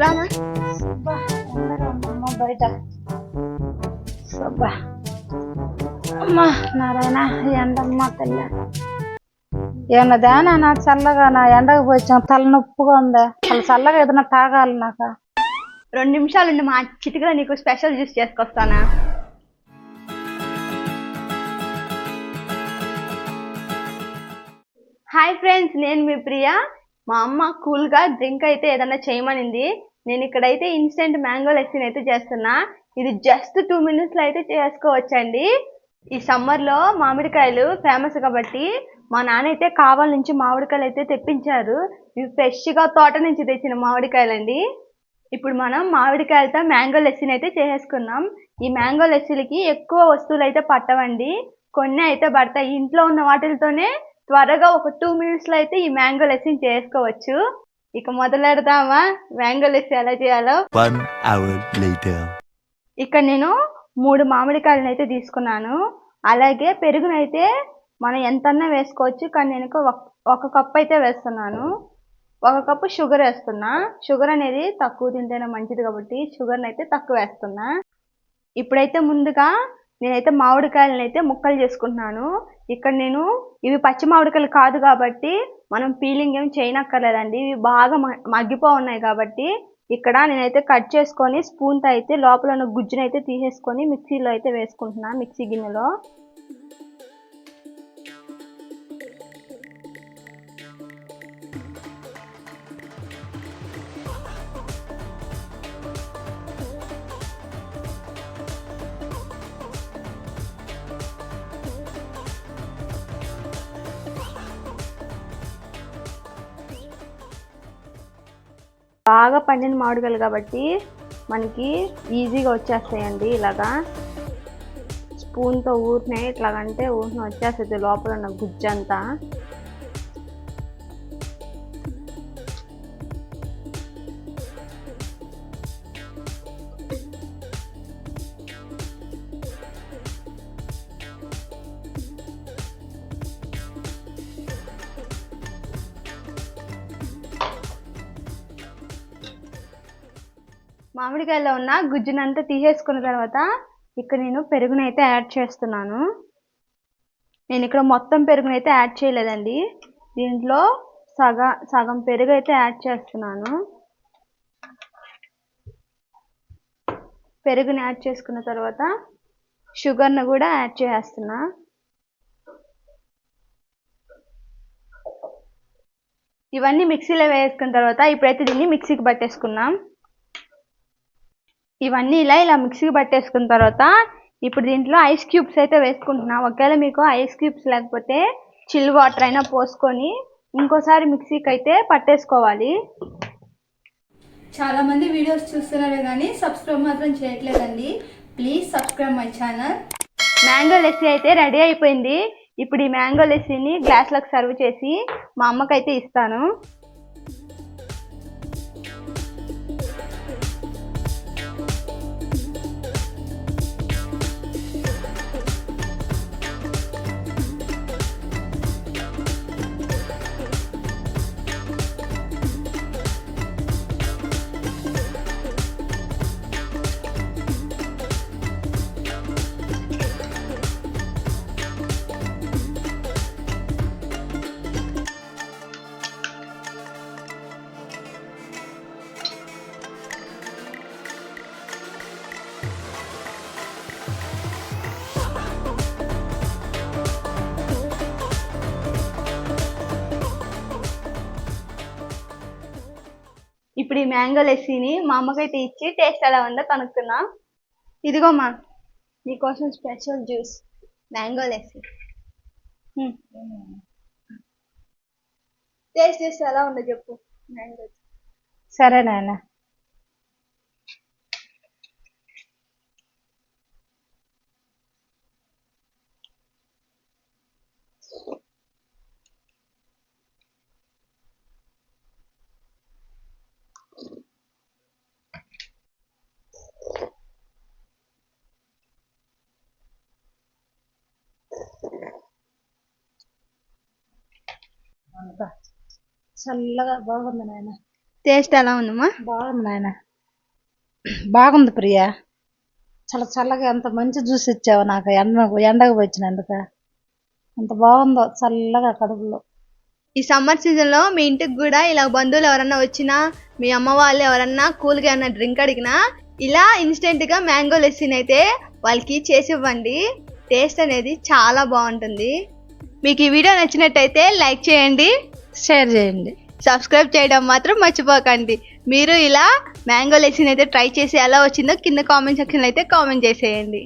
రామా బయట. అబ్బా అమ్మా నారాయణ ఎండమ్మా తల్లి. ఏమన్నదా నా చల్లగా నా ఎండకు పోయిన తలనొప్పిగా ఉందా? అసలు చల్లగా ఏదైనా తాగాలి నాకు. రెండు నిమిషాలు ఉండి మా చిటికలో నీకు స్పెషల్ జ్యూస్ చేసుకొస్తానా? హాయ్ ఫ్రెండ్స్ నేను మీ ప్రియ. మా అమ్మ కూల్గా డ్రింక్ అయితే ఏదైనా చేయమనింది. నేను ఇక్కడైతే ఇన్స్టెంట్ మ్యాంగో లెక్సిన్ అయితే చేస్తున్నా. ఇది జస్ట్ టూ మినిట్స్లో అయితే చేసుకోవచ్చండి. ఈ సమ్మర్లో మామిడికాయలు ఫేమస్ కాబట్టి మా నాన్న అయితే కావాల నుంచి మామిడికాయలు అయితే తెప్పించారు. ఇవి ఫ్రెష్గా తోట నుంచి తెచ్చిన మామిడికాయలండి. ఇప్పుడు మనం మామిడికాయలతో మ్యాంగో లెస్సీని అయితే చేసేసుకున్నాం ఈ మ్యాంగో లెస్సీలకి ఎక్కువ వస్తువులు అయితే పట్టవండి. కొన్ని అయితే పడతాయి. ఇంట్లో ఉన్న వాటితోనే త్వరగా ఒక టూ మినిట్స్లో అయితే ఈ మ్యాంగో లెస్సీని చేసుకోవచ్చు. ఇక మొదలెడదామా? మ్యాంగో లెస్సీ ఎలా చేయాలో. ఇక్కడ నేను మూడు మామిడికాయలను అయితే తీసుకున్నాను. అలాగే పెరుగునైతే మనం ఎంతన్నా వేసుకోవచ్చు కానీ నేను ఒక ఒక కప్ అయితే వేస్తున్నాను. ఒక కప్పు షుగర్ వేస్తున్నా. షుగర్ అనేది తక్కువ తింటేనే మంచిది కాబట్టి షుగర్ని అయితే తక్కువ వేస్తున్నా. ఇప్పుడైతే ముందుగా నేనైతే మామిడికాయలను అయితే ముక్కలు చేసుకుంటున్నాను. ఇక్కడ నేను ఇవి పచ్చి మామిడికాయలు కాదు కాబట్టి మనం పీలింగ్ ఏం చేయనక్కర్లేదండి. ఇవి బాగా మ- మగ్గిపో ఉన్నాయి కాబట్టి ఇక్కడ నేనైతే కట్ చేసుకొని స్పూన్తో అయితే లోపల ఉన్న గుజ్జునైతే తీసేసుకొని మిక్సీలో అయితే వేసుకుంటున్నాను మిక్సీ గిన్నెలో. బాగా పండిన మామిడికాయలు కాబట్టి మనకి ఈజీగా వచ్చేస్తాయండి ఇలాగా. స్పూన్తో ఊరినాయి ఇట్లాగంటే ఊరిని వచ్చేస్తుంది లోపల ఉన్న గుజ్జంతా. మామిడికాయలో ఉన్న గుజ్జునంతా తీసేసుకున్న తర్వాత ఇక్కడ నేను పెరుగునైతే యాడ్ చేస్తున్నాను. నేను ఇక్కడ మొత్తం పెరుగునైతే యాడ్ చేయలేదండి. దీంట్లో సగ సగం పెరుగు అయితే యాడ్ చేస్తున్నాను. పెరుగుని యాడ్ చేసుకున్న తర్వాత షుగర్ను కూడా యాడ్ చేసేస్తున్నా ఇవన్నీ మిక్సీలో వేసుకున్న తర్వాత ఇప్పుడైతే దీన్ని మిక్సీకి పట్టేసుకున్నాం ఇవన్నీ ఇలా ఇలా మిక్సీకి పట్టేసుకున్న తర్వాత ఇప్పుడు దీంట్లో ఐస్ క్యూబ్స్ అయితే వేసుకుంటున్నా. ఒకవేళ మీకు ఐస్ క్యూబ్స్ లేకపోతే చిల్ వాటర్ అయినా పోసుకొని ఇంకోసారి మిక్సీకి అయితే పట్టేసుకోవాలి. చాలా మంది వీడియోస్ చూస్తున్నారు కానీ సబ్స్క్రైబ్ మాత్రం చేయట్లేదండి. Please subscribe my channel mango lassi అయితే రెడీ అయిపోయింది. ఇప్పుడు ఈ మ్యాంగో లెస్సీని గ్లాస్లోకి సర్వ్ చేసి మా అమ్మకైతే ఇస్తాను. ఇప్పుడు ఈ మ్యాంగో లెస్సీని మా అమ్మకైతే ఇచ్చి టేస్ట్ ఎలా ఉందో కనుక్కున్నా ఇదిగోమ్మా నీకోసం special juice mango lassi taste చేస్తే ఎలా ఉందో చెప్పు మ్యాంగో సరే నాయన. అబ్బా చల్లగా బాగుంది నాయన. టేస్ట్ ఎలా ఉందమ్మా? బాగుంది నాయన. బాగుంది ప్రియా. చాలా చల్లగా ఎంత మంచి జ్యూస్ ఇచ్చావు నాకు ఎండ ఎండకు వచ్చినందుక ఎంత బాగుందో చల్లగా కడుపులో. ఈ సమ్మర్ సీజన్లో మీ ఇంటికి కూడా ఇలా బంధువులు ఎవరన్నా వచ్చినా మీ అమ్మ వాళ్ళు ఎవరన్నా కూల్గా ఏమన్నా డ్రింక్ అడిగినా ఇలా ఇన్స్టెంట్గా మ్యాంగో లెస్సీని అయితే వాళ్ళకి చేసి ఇవ్వండి టేస్ట్ అనేది చాలా బాగుంటుంది. మీకు ఈ వీడియో నచ్చినట్టయితే లైక్ చేయండి షేర్ చేయండి. సబ్స్క్రైబ్ చేయడం మాత్రం మర్చిపోకండి. మీరు ఇలా మ్యాంగో లెస్సీని అయితే ట్రై చేసి ఎలా వచ్చిందో కింద కామెంట్ సెక్షన్లో అయితే కామెంట్ చేసేయండి.